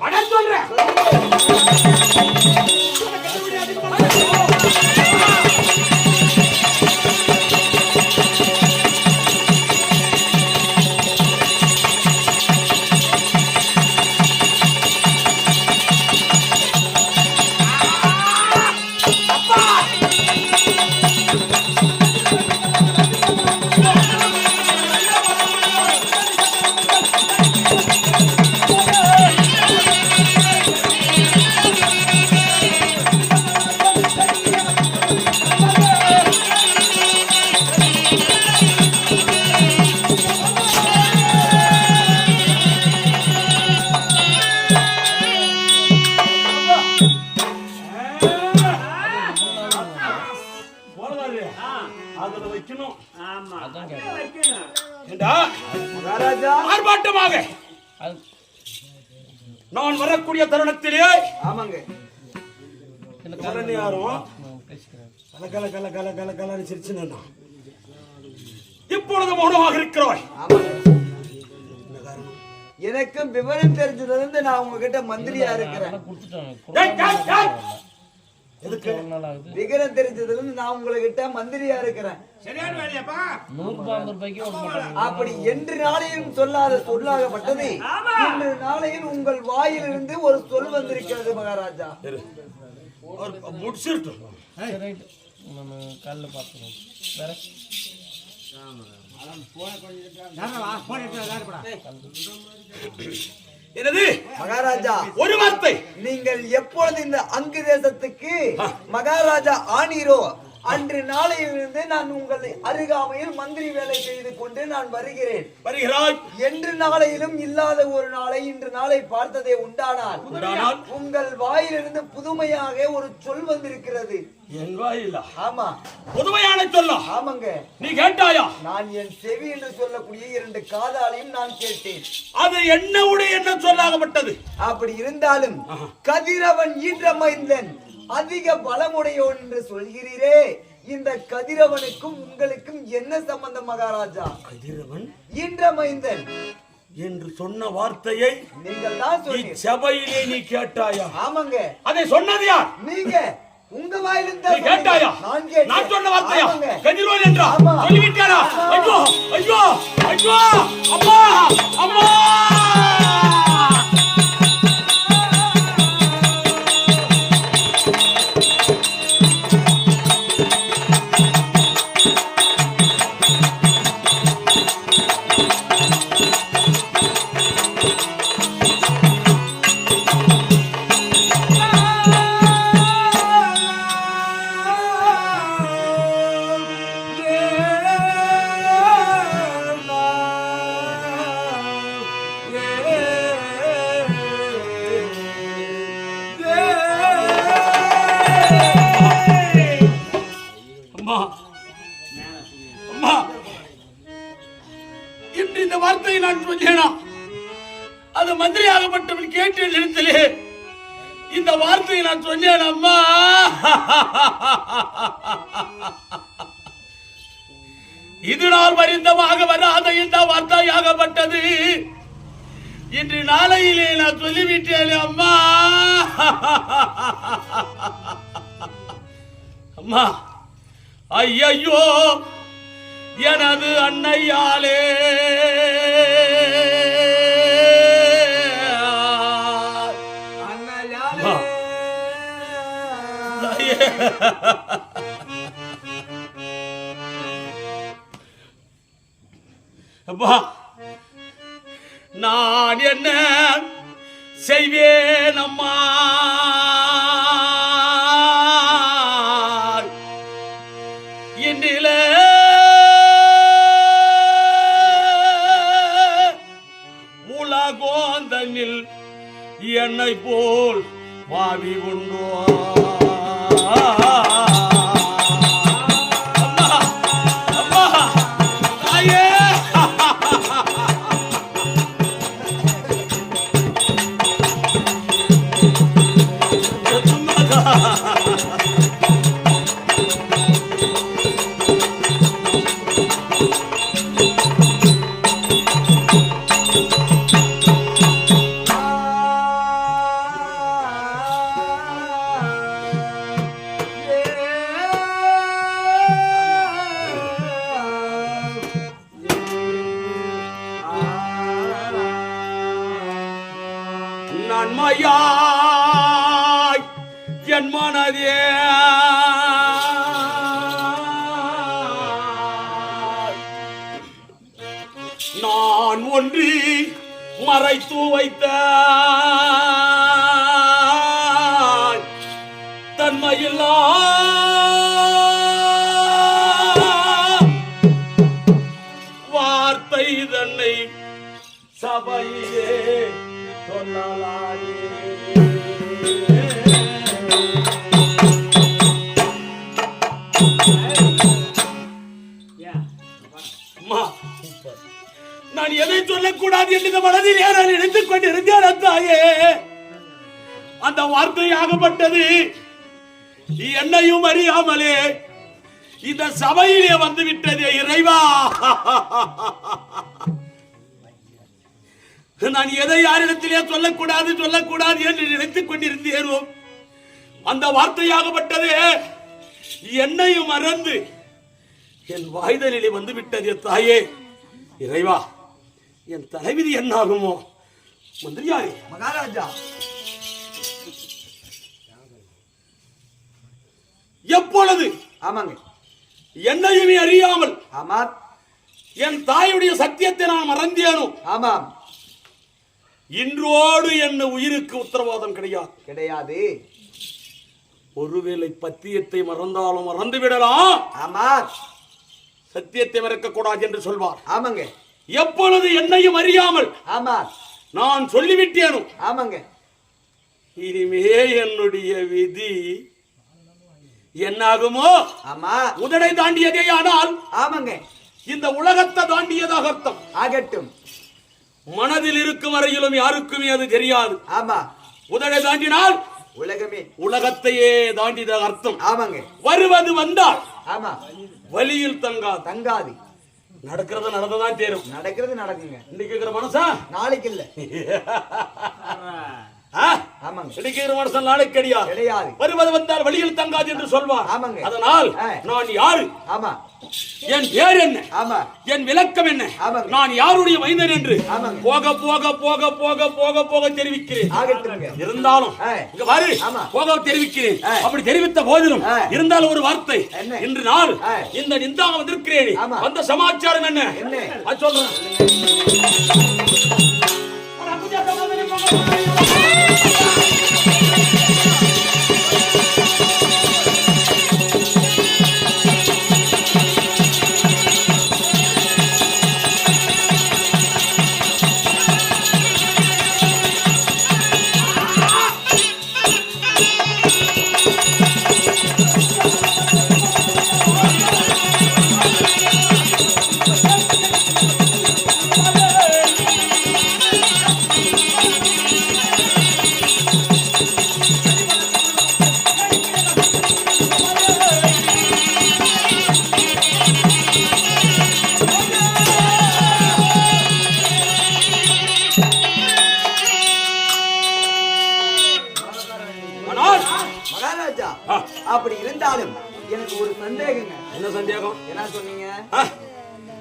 அட சொல்றேன் நான் வரக்கூடிய தருணத்திலே ஆமாங்க. உடனே யாரும் கல கல கல கல கல கலன்னு சிரிச்சு நின்னா. இப்பொழுது மௌனமாக இருக்கிறாய். ஆமாங்க. எனக்கும் விவரம் தெரிஞ்சதுல இருந்து நான் உங்ககிட்ட மந்திரியா இருக்கிறேன். விவரம் தெரிஞ்சதுல இருந்து நான் உங்ககிட்ட மந்திரியா இருக்கிறேன். சரியான வேலையாப்பா? அப்படி என்று நாளையும் சொல்லாத சொல்லாகப்பட்டது. இன்று நாளையில் உங்கள் வாயிலிருந்து ஒரு சொல் வந்திருக்கிறது மகாராஜா. முடிச்சிருட்டோம் காலைல பார்த்துக்கணும் வேற? என்னது? மகாராஜா ஒரு வார்த்தை. நீங்கள் எப்பொழுது இந்த அங்கு தேசத்துக்கு மகாராஜா ஆனீரோ? அன்று நாளையிலிருந்து நான் உங்களை அருகாமையில் மந்திரி வேலை செய்து கொண்டு நான் வருகிறேன். வருகிறாய். என்று நாளையிலும் இல்லாத ஒரு நாளை இன்று நாளை பார்த்ததே உண்டானால்? உங்கள் வாயிலிருந்து புதுமையாக ஒரு சொல் வந்திருக்கிறது. என் வாயிலா? ஆமா. புதுமையான சொல்ல? ஆமாங்க. நீ கேட்டாயா? நான் என் செவி என்று சொல்லக்கூடிய இரண்டு காதாலையும் நான் கேட்டேன். அது என்ன உடைய என்ன சொல்லாகப்பட்டது. அப்படி இருந்தாலும் கதிரவன் ஈன்ற மைந்தன் அதிக பலமுடையோன் என்று சொல்கிறீரே. இந்த கதிரவனுக்கும் உங்களுக்கும் என்ன சம்பந்தம் மகாராஜா? கதிரவன்? ஈன்ற மைந்தன் என்று சொன்ன வார்த்தையை நீங்கள் தான் சொன்னீங்க இச்சபையிலே நீ கேட்டாயா? ஆமாங்க. அதை சொன்னது யார்? நீங்க. உங்க வாயிலிருந்து கேட்டாயா. நான் சொன்ன வார்த்தையா. கதிரவன் என்றா. சொல்லிவிட்டாரா? ஐயோ ஐயோ ஐயோ அம்மா அம்மா வார்த்தையை அது மந்திரி அது மந்திரியாகப்பட்டவன் கேட்ட இந்த வார்த்தையை நான் சொன்னேன் அம்மா. இது நாள் வரிந்தமாக வராத இந்த வார்த்தையாகப்பட்டது. இன்று நாளையிலே நான் சொல்லிவிட்டேன் அம்மா. அம்மா ஐயையோ எனது அன்னையாலே. அப்பா நான் என்ன செய்வேன் அம்மா? இன்றில உலகோந்தனில் என்னை போல் பாவி உண்டோ அம்மா நன்மையாய் என் மனதே. நான் ஒன்றி மறைத்து வைத்த. தன்மையில்லா. வார்த்தை தன்னை சபையிலே நான் எதை சொல்லக்கூடாது என்று மனதில் மனதிலே நான் நினைத்துக் கொண்டிருந்தேன் தாயே அந்த வார்த்தையாகப்பட்டது என்னையும் அறியாமலே இந்த சபையிலே வந்துவிட்டதே இறைவா. நான் எதை யாரிடத்திலே சொல்லக்கூடாது சொல்லக்கூடாது என்று நினைத்துக் கொண்டிருந்தேனோ? அந்த வார்த்தையாகப்பட்டது என்னையும் மறந்து என் வாய்தலிலே வந்து விட்டது தாயே. இறைவா என் தலைவிதி என்னாகுமோ? மந்திரியாரே. மகாராஜா. எப்பொழுது? ஆமாங்க. என்னையுமே அறியாமல் ஆமா என் தாயுடைய சத்தியத்தை நான் மறந்தேனோ? ஆமாம். இன்றோடு என்ன உயிருக்கு உத்தரவாதம் கிடையாது. கிடையாது. ஒருவேளை பத்தியத்தை மறந்தாலும் மறந்து விடலாம். ஆமா சத்தியத்தை மறக்க கூடாது என்று சொல்வார். ஆமாங்க. எப்பொழுது என்னையும் அறியாமல் ஆமா நான் சொல்லிவிட்டேனோ? ஆமாங்க. இனிமே என்னுடைய விதி என்னாகுமோ? ஆமா. உதடை தாண்டியதே ஆனால் ஆமாங்க. இந்த உலகத்தை தாண்டியதாக அர்த்தம் ஆகட்டும். மனதில் இருக்கும் வரையிலும் யாருக்குமே அது தெரியாது. ஆமா. உதடை தாண்டினால் உலகமே. உலகத்தையே தாண்டியதாக அர்த்தம். ஆமாங்க. வருவது வந்தால் ஆமா. வழியில் தங்காது. தங்காது. நடக்கிறது நடந்ததான் தேரும் நடக்கிறது நடக்குங்க. இன்னைக்கு இருக்கிற மனசா நாளைக்கு இல்ல. இருக்கிற மனுஷன் நாளைக்கு கிடையாது கிடையாது வருவது வந்தால் வழியில் தங்காது என்று சொல்வார் ஆமாங்க. அதனால். நான் யாரு ஆமா என் பேர் என்ன ஆமா என் விளக்கம் என்ன. நான் யாருடைய மைந்தன் என்று. போக போக போக போக போக போக தெரிவிக்கிறேன் இருந்தாலும். இங்க பாரு. போக தெரிவிக்கிறேன். அப்படி தெரிவித்த போதிலும். இருந்தாலும் ஒரு வார்த்தை? இன்று நாள். இந்த நிந்தாக வந்திருக்கிறேன். வந்த சமாச்சாரம் என்ன சொல்றேன்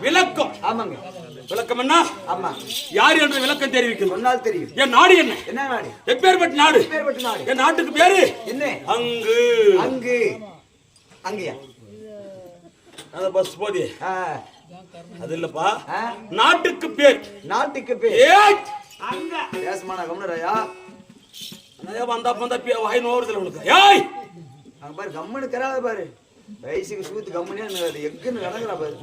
விளக்கம். ஆமாங்க. விளக்கம் என்ன? ஆமா. யார் என்று விளக்கம் தெரிவிக்கணும். சொன்னால் தெரியும். என் நாடு என்ன? என்ன நாடு? எப்பேற்பட்ட நாடு? பேர்பட்ட நாடு? என் நாட்டுக்கு பேரு? என்ன? அங்கு. அங்கு. அங்கயா? அந்த பஸ் போதே ஆ, அது இல்லப்பா. ஆ, நாட்டுக்கு பேர். நாட்டுக்கு பேர். ஏய்! பேசமான கம்னராயா அண்ணா, வந்தா வந்தா வாய் நோவுறதுல உனக்கு. ஏய்! அங்க பாரு கம்முன்னு கராத பாரு. வயசுக்கு சூத்து கம்முனே அது எக்குன்னு கிடக்குறா பாரு.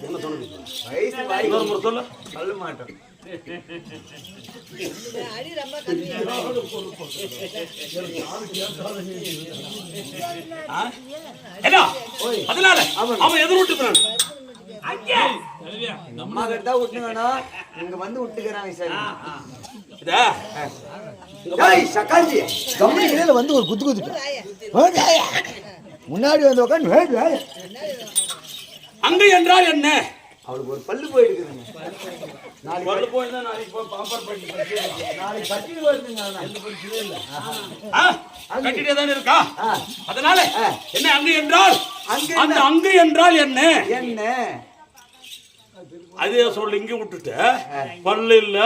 என்ன சொன்னது வயசு வாய் இன்னொரு முறை சொல்லு. சொல்ல மாட்டோம். ஆ? என்ன அதனால அவன் எதிர் விட்டு போனான் எங்க அம்மா கிட்ட இங்க வந்து விட்டுக்கிறாங்க சார். இதா சக்காஞ்சி. கம்பெனி வந்து ஒரு குத்து குத்துட்டேன் முன்னாடி வந்து உட்காந்து அங்கு என்றால் என்ன? அவளுக்கு ஒரு பல்லு போயிடுக்குதுங்க நாளைக்கு வரல போயிருந்தா நாளைக்கு போய் பாம்பர் பண்ணி நாளைக்கு வருதுங்க? கட்டிட்டே தானே இருக்கா. அதனால. என்ன அங்கு என்றால்? அங்கு அந்த? அங்கு என்றால் என்ன? என்ன? அதே சொல்லு இங்க விட்டுட்டு. பல்லு இல்ல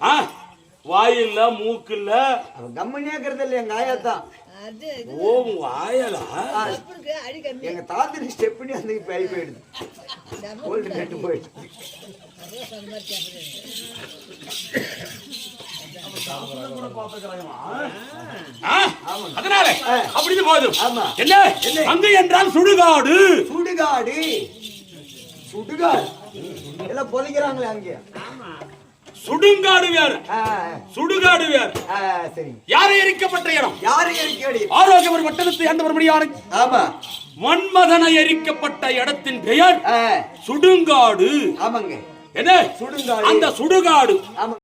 ஆ, வாய் இல்ல மூக்கு இல்ல அவன் கம்மனியா இருக்கிறது இல்ல எங்க இது. ஓ உங்க ஆயலா கம்மி. எங்க தாத்தனுக்கு ஸ்டெப் பண்ணி அந்த பை போயிடுது. கோல்டு நட்டு போயிடுது. அதனால அப்படின்னு போதும். ஆமா. என்ன? அங்கு என்றால் சுடுகாடு. சுடுகாடு. சுடுகாடு. எல்லாம் புதைக்கிறாங்களே அங்கே. சுடுங்காடு வேற சுடுகாடு வேற சரிங்க யாரை எரிக்கப்பட்ட இடம்? யாரு இருக்கடி ஆரோக்கியவர் வட்டத்தை ஆண்டவர் மணியான ஆமா. மன்மதனை எரிக்கப்பட்ட இடத்தின் பெயர் சுடுங்காடு. ஆமாங்க. என்ன? சுடுகாடு. அந்த சுடுகாடு. ஆமா.